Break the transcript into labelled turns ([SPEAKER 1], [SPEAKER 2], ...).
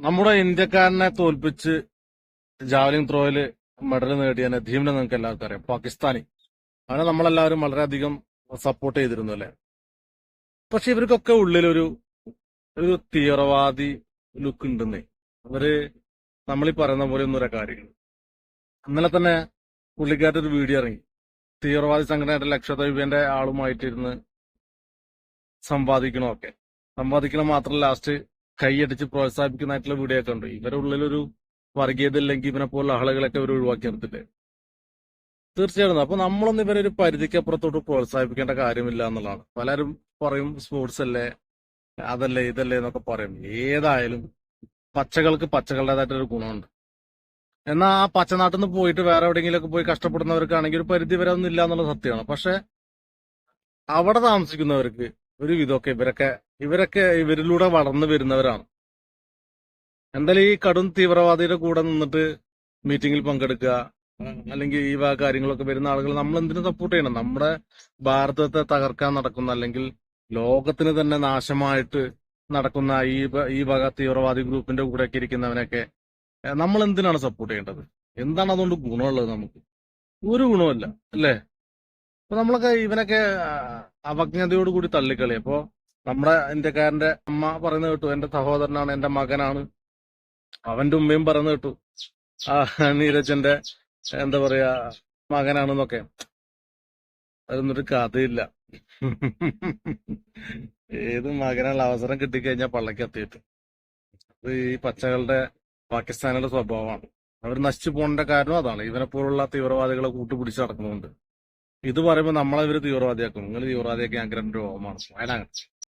[SPEAKER 1] നമ്മുടെ ഇന്ത്യക്കാരനെ തോൽപ്പിച്ച് javelin ത്രോയിൽ medal നേടിയ ധീമിനെ നിങ്ങൾക്ക് എല്ലാവർക്കും അറിയാം. പാകിസ്ഥാനി. അവനെ നമ്മളെല്ലാവരും വളരെയധികം സപ്പോർട്ട് ചെയ്തിരുന്നു അല്ലെ? പക്ഷെ ഇവർക്കൊക്കെ ഉള്ളിലൊരു ഒരു തീവ്രവാദി ലുക്ക് ഉണ്ടെന്നേ. അവർ നമ്മളീ പറയുന്ന പോലെ ഒന്നൊരു കാര്യങ്ങൾ ഇന്നലെ തന്നെ പുള്ളിക്കാരുടെ ഒരു വീഡിയോ ഇറങ്ങി. തീവ്രവാദി സംഘടനയുടെ ലക്ഷദ്വീപിന്റെ ആളുമായിട്ടിരുന്ന് സമ്പാദിക്കണമൊക്കെ സമ്പാദിക്കണം മാത്രം ലാസ്റ്റ് കൈയടിച്ച് പ്രോത്സാഹിപ്പിക്കുന്നതായിട്ടുള്ള വീഡിയോ ഒക്കെ ഉണ്ട്. ഇവരുടെ ഉള്ളിലൊരു വർഗീയത ഇല്ലെങ്കിൽ ഇവനെ പോലുള്ള ആളുകളൊക്കെ അവർ ഒഴിവാക്കി നിർത്തില്ലേ തീർച്ചയായിട്ടും. അപ്പൊ നമ്മളൊന്നും ഇവരെ ഒരു പരിധിക്കപ്പുറത്തോട്ട് പ്രോത്സാഹിപ്പിക്കേണ്ട കാര്യമില്ല എന്നുള്ളതാണ്. പലരും പറയും സ്പോർട്സ് അല്ലേ? അതല്ലേ? ഇതല്ലേ? എന്നൊക്കെ പറയും. ഏതായാലും പച്ചകൾക്ക് പച്ചകളുടേതായിട്ടൊരു ഗുണമുണ്ട്. എന്നാൽ ആ പച്ചനാട്ടിൽ നിന്ന് പോയിട്ട് വേറെ എവിടെയെങ്കിലുമൊക്കെ പോയി കഷ്ടപ്പെടുന്നവർക്കാണെങ്കിൽ ഒരു പരിധി വരെ ഒന്നും ഇല്ല എന്നുള്ള സത്യമാണ്. പക്ഷെ അവിടെ താമസിക്കുന്നവർക്ക് ഒരു വിധമൊക്കെ ഇവരൊക്കെ ഇവരൊക്കെ ഇവരിലൂടെ വളർന്നു വരുന്നവരാണ്. എന്തായാലും ഈ കടും തീവ്രവാദിയുടെ കൂടെ നിന്നിട്ട് മീറ്റിംഗിൽ പങ്കെടുക്കുക അല്ലെങ്കിൽ ഈ വക കാര്യങ്ങളൊക്കെ വരുന്ന ആളുകൾ നമ്മൾ എന്തിനു സപ്പോർട്ട് ചെയ്യണം? നമ്മുടെ ഭാരതത്തെ തകർക്കാൻ നടക്കുന്ന അല്ലെങ്കിൽ ലോകത്തിന് തന്നെ നാശമായിട്ട് നടക്കുന്ന ഈ ഈ വക തീവ്രവാദി ഗ്രൂപ്പിന്റെ കൂടെയൊക്കെ ഇരിക്കുന്നവനൊക്കെ നമ്മൾ എന്തിനാണ് സപ്പോർട്ട് ചെയ്യേണ്ടത്? എന്താണ് അതുകൊണ്ട് ഗുണമുള്ളത് നമുക്ക്? ഒരു ഗുണമല്ല അല്ലേ? അപ്പൊ നമ്മളൊക്കെ ഇവനൊക്കെ അവജ്ഞതയോടുകൂടി കൂടി തള്ളിക്കളി അപ്പോ നമ്മുടെ ഇന്ത്യക്കാരന്റെ അമ്മ പറയുന്നത് കേട്ടു എന്റെ സഹോദരനാണ് എന്റെ മകനാണ്. അവന്റെ ഉമ്മയും പറയുന്നത് കേട്ടു ആ നീരജന്റെ എന്താ പറയാ മകനാണെന്നൊക്കെ. അതൊന്നൊരു കഥയില്ല. ഏത് മകനുള്ള അവസരം കിട്ടിക്കഴിഞ്ഞാൽ പള്ളക്ക് എത്തിയിട്ട്. അത് ഈ പച്ചകളുടെ പാകിസ്ഥാനിയുടെ സ്വഭാവമാണ്. അവർ നശിച്ചു പോകേണ്ട കാരണം അതാണ്. ഇവനെ പോലുള്ള തീവ്രവാദികളെ കൂട്ടുപിടിച്ച് നടക്കുന്നുണ്ട് ഇത് പറയുമ്പോൾ നമ്മളെ ഇവർ തീവ്രവാദിയാക്കും. നിങ്ങൾ തീവ്രവാദിയാക്കി രണ്ട് രോഗമാണ് വയനാട്.